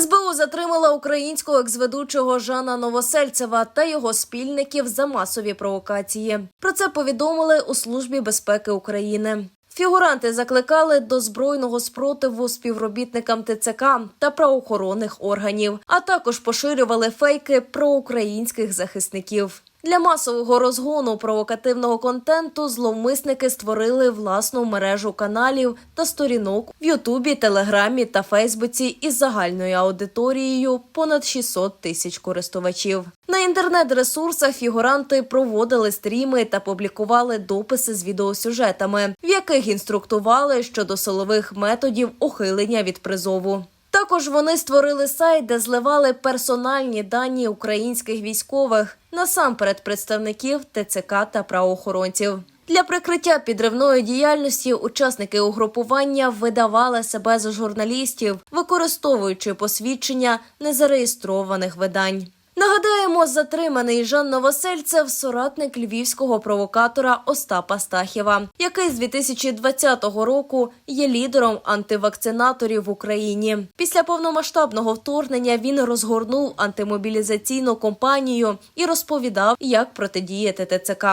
СБУ затримала українського екзведучого Жана Новосельцева та його спільників за масові провокації. Про це повідомили у службі безпеки України. Фігуранти закликали до збройного спротиву співробітникам ТЦК та правоохоронних органів, а також поширювали фейки про українських захисників. Для масового розгону провокативного контенту зловмисники створили власну мережу каналів та сторінок в Ютубі, Телеграмі та Фейсбуці із загальною аудиторією понад 600 тисяч користувачів. На інтернет-ресурсах фігуранти проводили стріми та публікували дописи з відеосюжетами, в яких інструктували щодо силових методів ухилення від призову. Також вони створили сайт, де зливали персональні дані українських військових, насамперед представників ТЦК та правоохоронців. Для прикриття підривної діяльності учасники угрупування видавали себе за журналістів, використовуючи посвідчення незареєстрованих видань. Нагадаємо, затриманий Жан Новосельцев – соратник львівського провокатора Остапа Стахєва, який з 2020 року є лідером антивакцинаторів в Україні. Після повномасштабного вторгнення він розгорнув антимобілізаційну кампанію і розповідав, як протидіяти ТЦК.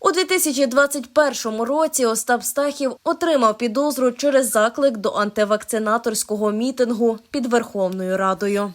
У 2021 році Остап Стахів отримав підозру через заклик до антивакцинаторського мітингу під Верховною Радою.